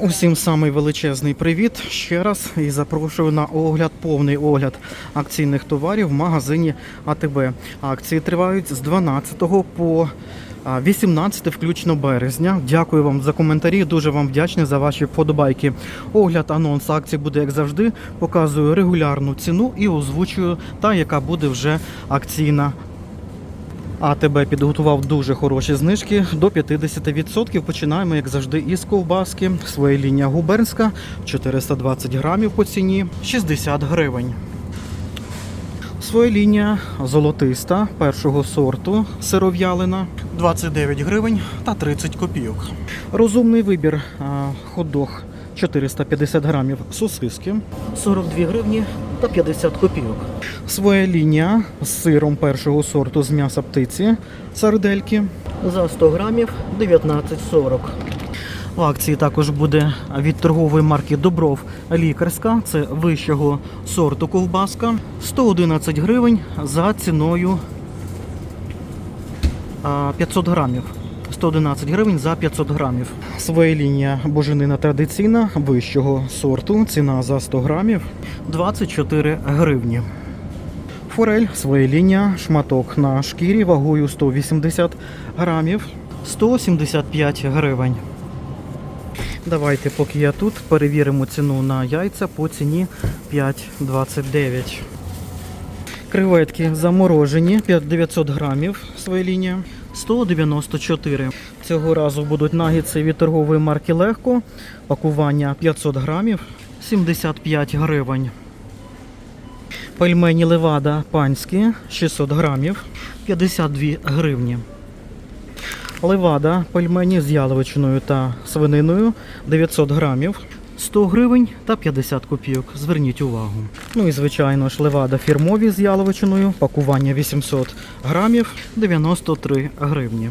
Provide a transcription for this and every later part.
Усім самий величезний привіт ще раз і запрошую на огляд, повний огляд акційних товарів в магазині АТБ. Акції тривають з 12 по а, 18 включно березня. Дякую вам за коментарі. Дуже вам вдячний за ваші вподобайки. Огляд анонс акцій буде як завжди. Показую регулярну ціну і озвучую та, яка буде вже акційна АТБ підготував дуже хороші знижки до 50%. Починаємо, як завжди, із ковбаски. Своя лінія губернська 420 грамів по ціні 60 гривень. Своя лінія золотиста першого сорту сиров'ялина 29 гривень та 30 копійок. Розумний вибір а, хот-дог 450 грамів сосиски 42 гривні та 50 копійок. Своя лінія з сиром першого сорту з м'яса птиці сардельки за 100 грамів 19,40. В акції також буде від торгової марки Добров лікарська. Це вищого сорту ковбаска. 111 гривень за ціною 500 грамів. 111 гривень за 500 грамів. Своя лінія боженина традиційна вищого сорту. Ціна за 100 грамів 24 гривні. Форель, своя лінія, шматок на шкірі вагою 180 грамів, 175 гривень. Давайте, поки я тут, перевіримо ціну на яйця по ціні 5,29. Креветки заморожені 900 грамів, своя лінія. 194. Цього разу будуть нагідці від торгової марки Легко. Пакування 500 грамів, 75 гривень. Пельмені Левада панські 600 грамів, 52 гривні. Левада пельмені з яловичиною та свининою 900 грамів, 100 гривень та 50 копійок. Зверніть увагу. Ну і звичайно ж левада фірмові з яловичиною, пакування 800 грамів, 93 гривні.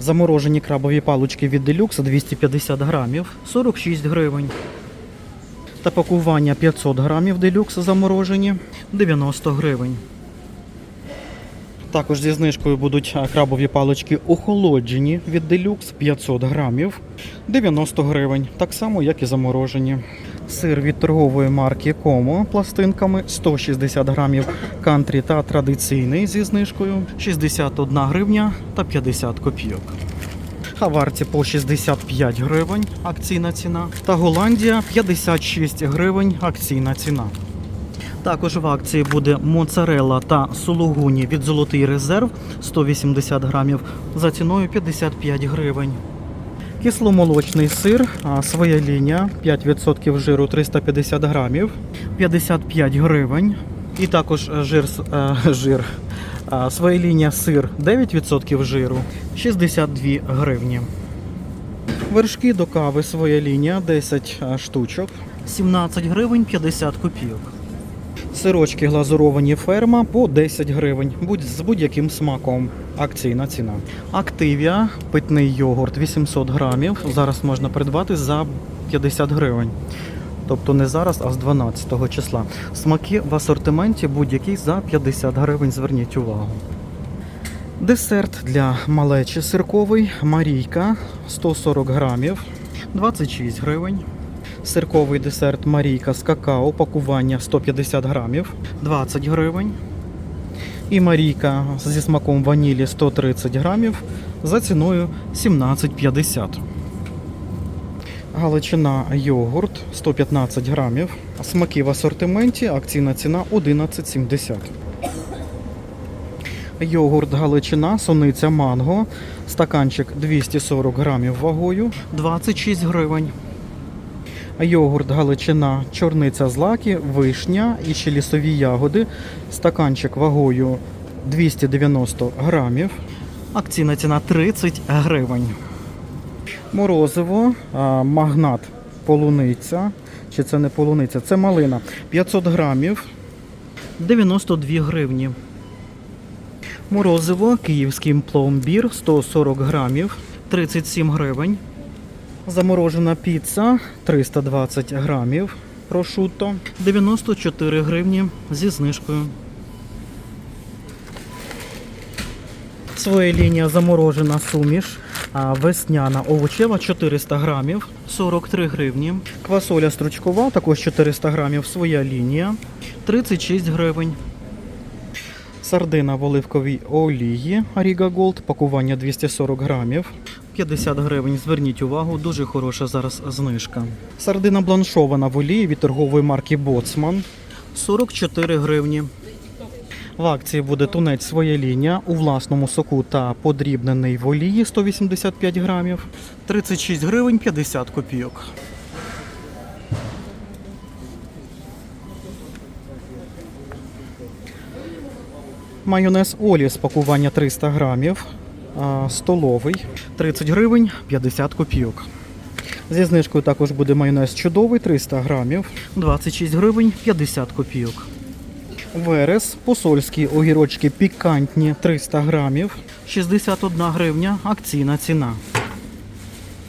Заморожені крабові палички від Deluxe 250 грамів, 46 гривень. Та пакування 500 грамів Deluxe заморожені, 90 гривень. Також зі знижкою будуть крабові палички охолоджені від Deluxe 500 грамів, 90 гривень, так само як і заморожені. Сир від торгової марки Como пластинками 160 грамів кантрі та традиційний зі знижкою 61 гривня та 50 копійок. Хаварці по 65 гривень акційна ціна. Та Голландія 56 гривень акційна ціна. Також в акції буде моцарелла та сулугуні від Золотий резерв 180 грамів за ціною 55 гривень. Кисломолочний сир, своя лінія, 5% жиру 350 грамів, 55 гривень. І також е, жир, е, жир. Своя лінія сир 9% жиру, 62 гривні. Вершки до кави своя лінія 10 штучок, 17 гривень 50 копійок. Сирочки глазуровані ферма по 10 гривень, будь з будь-яким смаком. Акційна ціна. Активія, питний йогурт 800 грамів. Зараз можна придбати за 50 гривень. Тобто не зараз, а з 12 числа. Смаки в асортименті будь-який за 50 гривень. Зверніть увагу. Десерт для малечі сирковий Марійка 140 грамів, 26 гривень. Сирковий десерт Марійка з какао, пакування 150 грамів, 20 гривень. І Марійка зі смаком ванілі 130 грамів за ціною 17,50. Галичина йогурт 115 грамів. Смаки в асортименті, акційна ціна 11,70. Йогурт Галичина, сониця манго, стаканчик 240 грамів вагою, 26 гривень. Йогурт Галичина, чорниця злаки, вишня і ще лісові ягоди. Стаканчик вагою 290 грамів. Акційна ціна 30 гривень. Морозиво, магнат полуниця. Чи це не полуниця? Це малина. 500 грамів. 92 гривні. Морозиво, київський пломбір 140 грамів, 37 гривень. Заморожена піца 320 грамів. Прошутто 94 гривні зі знижкою. Своя лінія заморожена суміш. Весняна овочева 400 грамів, 43 гривні. Квасоля стручкова, також 400 грамів, своя лінія, 36 гривень. Сардина в оливковій олії Ariga Gold, пакування 240 грамів. 50 гривень. Зверніть увагу, дуже хороша зараз знижка. Сардина бланшована в олії від торгової марки Боцман 44 гривні. В акції буде тунець своя лінія у власному соку та подрібнений в олії 185 грамів. 36 гривень 50 копійок. Майонез Оліс, пакування 300 грамів, столовий, 30 гривень 50 копійок. Зі знижкою також буде майонез чудовий 300 грамів, 26 гривень 50 копійок. Верес, посольські огірочки пікантні 300 грамів, 61 гривня, акційна ціна.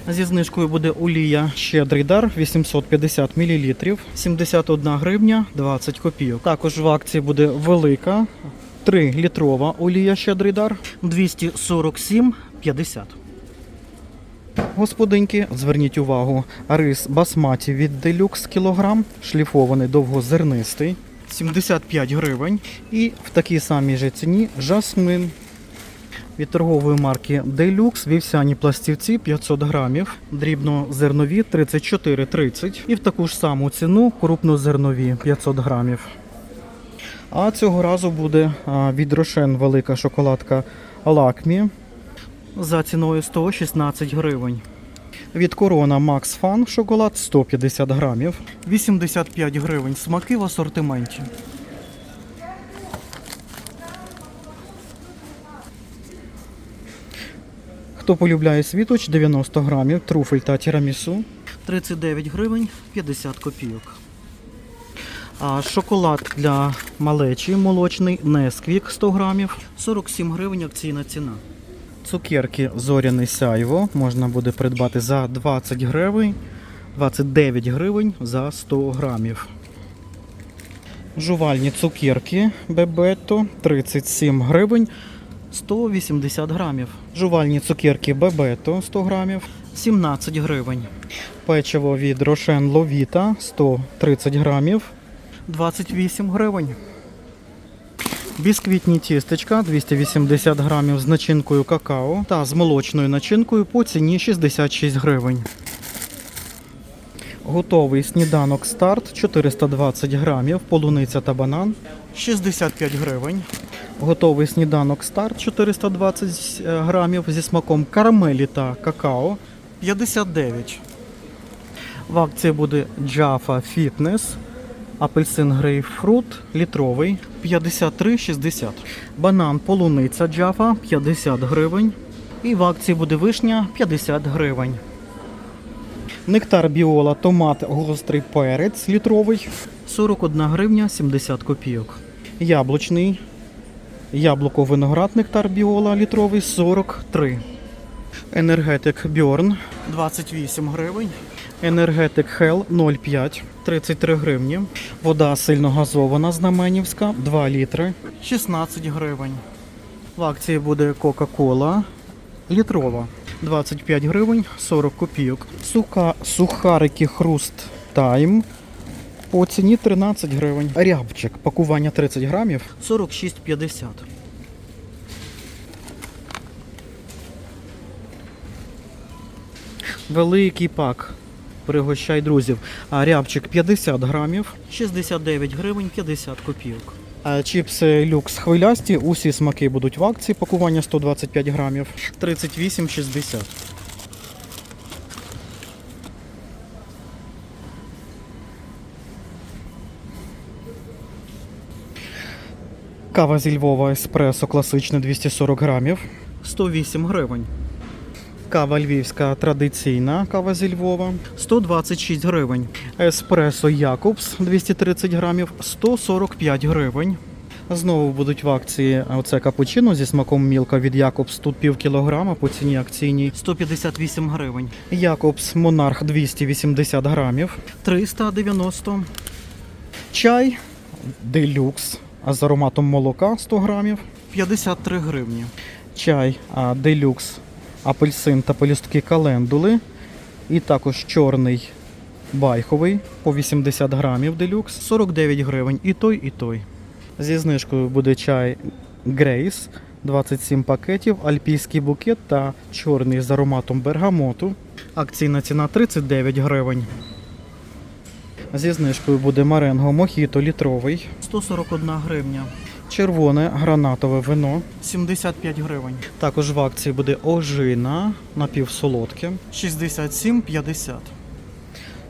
Зі знижкою буде олія щедрий дар 850 мл, 71 гривня 20 копійок. Також в акції буде велика 3 літрова олія щедрий дар 247,50. Господинки, зверніть увагу, рис басматі від делюкс кілограм, шліфований довгозернистий, 75 гривень. І в такій самій же ціні жасмин від торгової марки Deluxe вівсяні пластівці 500 грамів, дрібнозернові 34,30 і в таку ж саму ціну крупнозернові 500 грамів. А цього разу буде від Рошен велика шоколадка Лакмі за ціною 116 гривень. Від Корона Max Fun шоколад 150 грамів, 85 гривень смаки в асортименті. Хто полюбляє світоч 90 грамів, труфель та тірамісу 39 гривень 50 копійок. А шоколад для малечі молочний Несквік 100 грамів 47 гривень акційна ціна. Цукерки зоряне сяйво можна буде придбати за 20 гривень, 29 гривень за 100 грамів. Жувальні цукерки Бебето 37 гривень 180 грамів. Жувальні цукерки Бебето 100 грамів 17 гривень. Печиво від Рошен Ловіта 130 грамів 28 гривень. Бісквітні тістечка 280 грамів з начинкою какао та з молочною начинкою по ціні 66 гривень. Готовий сніданок старт 420 грамів, полуниця та банан 65 гривень. Готовий сніданок старт 420 грамів зі смаком карамелі та какао 59. В акції буде Jaffa Fitness Апельсин грейпфрут літровий 53,60. Банан полуниця джафа 50 гривень. І в акції буде вишня 50 гривень. Нектар біола, томат, гострий перець літровий 41 гривня 70 копійок. Яблучний. Яблуко виноград нектар біола літровий 43. Енергетик Бьорн 28 гривень. Енергетик Hell 0,5 33 гривні. Вода сильно газована знаменівська 2 літри 16 гривень. В акції буде Кока-Кола літрова 25 гривень 40 копійок. Сука, сухарики Хруст Тайм по ціні 13 гривень. Рябчик, пакування 30 грамів 46,50. Великий пак. Пригощай друзів. А рябчик 50 грамів, 69 гривень 50 копійок. А чіпси люкс хвилясті, усі смаки будуть в акції, пакування 125 грамів, 38,60. Кава зі Львова еспресо класичне 240 грамів, 108 гривень. Кава львівська традиційна кава зі Львова 126 гривень. Еспресо Якобс 230 грамів 145 гривень. Знову будуть в акції оце капучино зі смаком мілка від Якобс. Тут пів кілограма по ціні акційній 158 гривень. Якобс Монарх 280 грамів 390. Чай Делюкс з ароматом молока 100 грамів 53 гривні. чай делюкс, апельсин та пелюстки календули. І також чорний байховий по 80 грамів делюкс, 49 гривень. І той, і той. Зі знижкою буде чай Грейс, 27 пакетів, альпійський букет та чорний з ароматом бергамоту. Акційна ціна 39 гривень. Зі знижкою буде маренго мохіто літровий 141 гривня. Червоне гранатове вино 75 гривень. Також в акції буде ожина напівсолодке 67,50.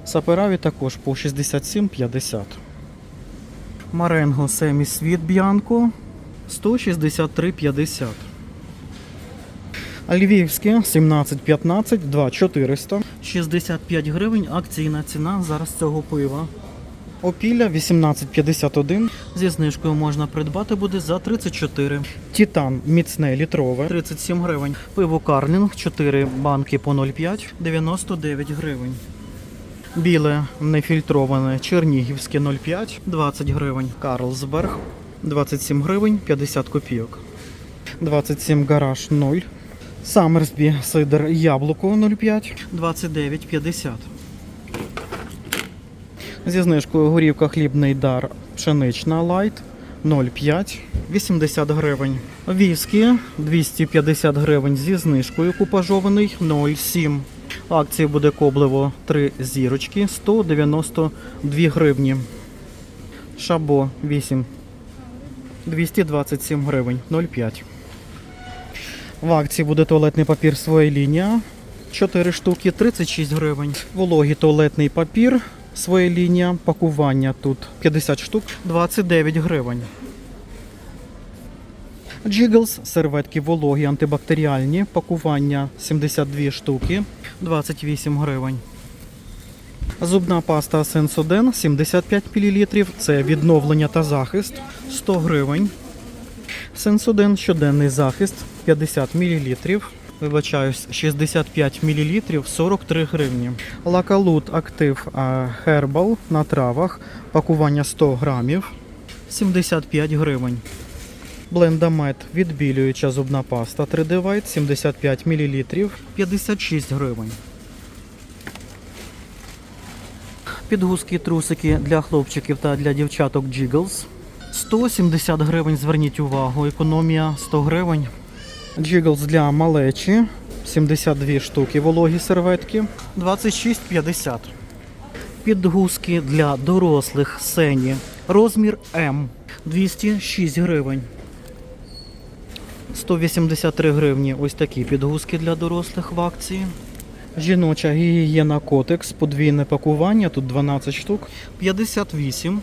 Сапераві також по 67,50. Маренго Семі Світ Б'янко 163,50. Львівське 17,15, 2,400. 65 гривень акційна ціна зараз цього пива. Опілля 18,51. Зі знижкою можна придбати буде за 34. Титан міцне літрове 37 гривень. Пиво Карлінг 4 банки по 0,5 99 гривень. Біле нефільтроване чернігівське 0,5 20 гривень. Карлсберг 27 гривень 50 копійок. 27 гараж 0. Самерсбі сидр яблуко 0,5 29,50. Зі знижкою горівка хлібний дар пшенична лайт 0,5 80 гривень. Віскі 250 гривень зі знижкою купажований 0,7. Акції буде кобливо 3 зірочки 192 гривні. Шабо 8 227 гривень 0,5. В акції буде туалетний папір своя лінія 4 штуки 36 гривень. Вологий туалетний папір своя лінія. Пакування тут 50 штук 29 гривень. Jiggles, серветки вологі антибактеріальні. Пакування 72 штуки 28 гривень. Зубна паста Sensoden 75 мл. Це відновлення та захист 100 гривень. Сенсоден щоденний захист 50 мл. Вибачаюсь, 65 мл 43 гривні. Лакалут актив Herbal на травах. Пакування 100 грамів 75 гривень. Блендамет відбілююча зубна паста 3D White 75 мл 56 гривень. Підгузки трусики для хлопчиків та для дівчаток Jiggles 170 гривень, зверніть увагу, економія 100 гривень. Jiggles для малечі 72 штуки, вологі серветки 26,50. Підгузки для дорослих сені. Розмір М 206 гривень. 183 гривні. Ось такі підгузки для дорослих в акції. Жіноча гігієна котекс, подвійне пакування, тут 12 штук, 58.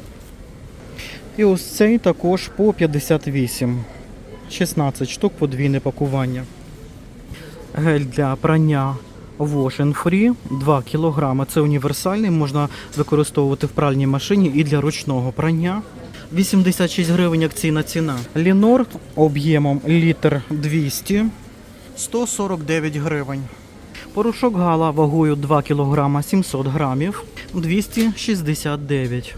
І ось цей також по 58. 16 штук подвійне пакування. Гель для прання Wash Free 2 кг. Це універсальний, можна використовувати в пральній машині і для ручного прання. 86 гривень акційна ціна. Лінор об'ємом літр 200 149 гривень. Порошок гала вагою 2 кг 700 грамів 269.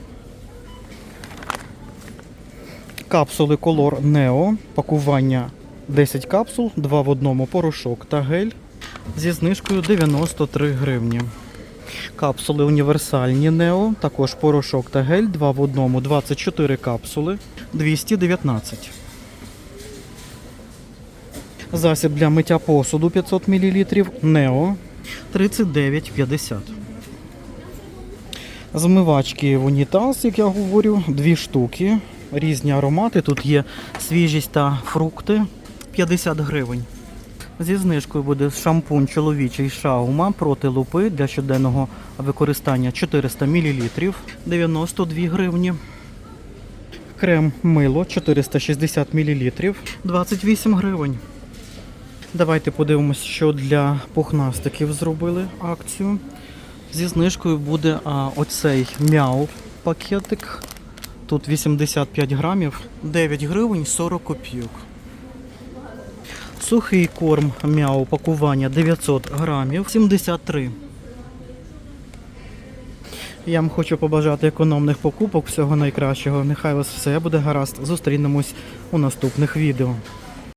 Капсули Color Neo, пакування 10 капсул, 2 в одному порошок та гель зі знижкою 93 гривні. Капсули універсальні Neo, також порошок та гель, 2 в одному, 24 капсули, 219. Засіб для миття посуду 500 мл, Neo 39,50. Змивачки в унітаз, як я говорю, дві штуки. Різні аромати. Тут є свіжість та фрукти 50 гривень. Зі знижкою буде шампунь чоловічий шаума проти лупи для щоденного використання 400 мл 92 гривні. Крем мило 460 мл 28 гривень. Давайте подивимось, що для пухнастиків зробили акцію. Зі знижкою буде а, оцей мяу пакетик. Тут 85 грамів, 9 гривень 40 копійок. Сухий корм мяу пакування 900 грамів, 73. Я вам хочу побажати економних покупок, всього найкращого. Нехай вас все буде гаразд. Зустрінемось у наступних відео.